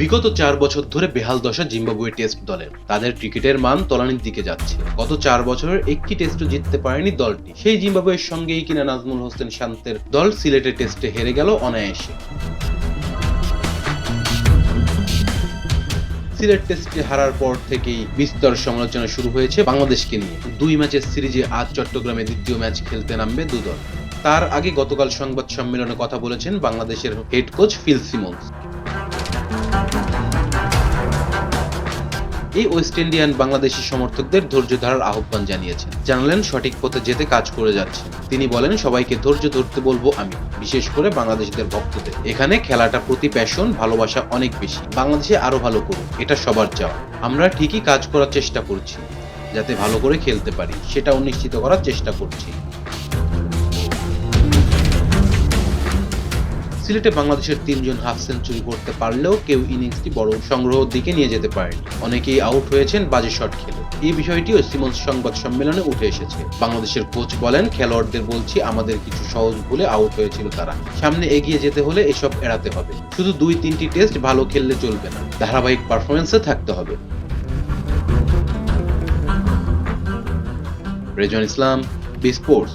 বিগত চার বছর ধরে বেহাল দশা জিম্বাবুয়ে টেস্ট দলের। তাদের ক্রিকেটের মান তলানির দিকে যাচ্ছে। গত চার বছরের একটি টেস্টও জিততে পারেনি দলটি। সেই জিম্বাবুয়ের সঙ্গেই কিনা নাজমুল হোসেন শান্তের দল সিলেটের টেস্টে হেরে গেল অনায়াসে। সিলেট টেস্টে হারার পর থেকেই বিস্তর সমালোচনা শুরু হয়েছে বাংলাদেশকে নিয়ে। দুই ম্যাচের সিরিজে আজ চট্টগ্রামে দ্বিতীয় ম্যাচ খেলতে নামবে দুদল। তার আগে গতকাল সংবাদ সম্মেলনে কথা বলেছেন বাংলাদেশের হেড কোচ ফিল সিমন্স। এই ওয়েস্ট ইন্ডিয়ান বাংলাদেশি সমর্থকদের ধৈর্য ধরার আহ্বান জানিয়েছেন। জানালেন, সঠিক পথে যেতে কাজ করে যাচ্ছেন তিনি বলেন, সবাইকে ধৈর্য ধরতে বলব আমি, বিশেষ করে বাংলাদেশিদের ভক্তদের। এখানে খেলাটা প্রতি প্যাশন ভালোবাসা অনেক বেশি। বাংলাদেশে আরও ভালো করুক এটা সবার চাওয়া। আমরা ঠিকই কাজ করার চেষ্টা করছি, যাতে ভালো করে খেলতে পারি, সেটাও নিশ্চিত করার চেষ্টা করছি। সিলেটে বাংলাদেশের তিনজন হাফ সেঞ্চুরি করতে পারলেও কেউ ইনিংসটি বড় সংগ্রহের দিকে নিয়ে যেতে পারেনি। অনেকেই আউট হয়েছেন বাজে শট খেলে। এই বিষয়টিও সিমন্স সংবাদ সম্মেলনে উঠে এসেছে। বাংলাদেশের কোচ বলেন, খেলোয়াড়দের বলছি, আমাদের কিছু সহজ ভুলে আউট হয়েছিল তারা। সামনে এগিয়ে যেতে হলে এসব এড়াতে হবে। শুধু দুই, তিনটি টেস্ট ভালো খেললে চলবে না। ধারাবাহিক পারফরমেন্সে থাকতে হবে। Rezon Islam B sports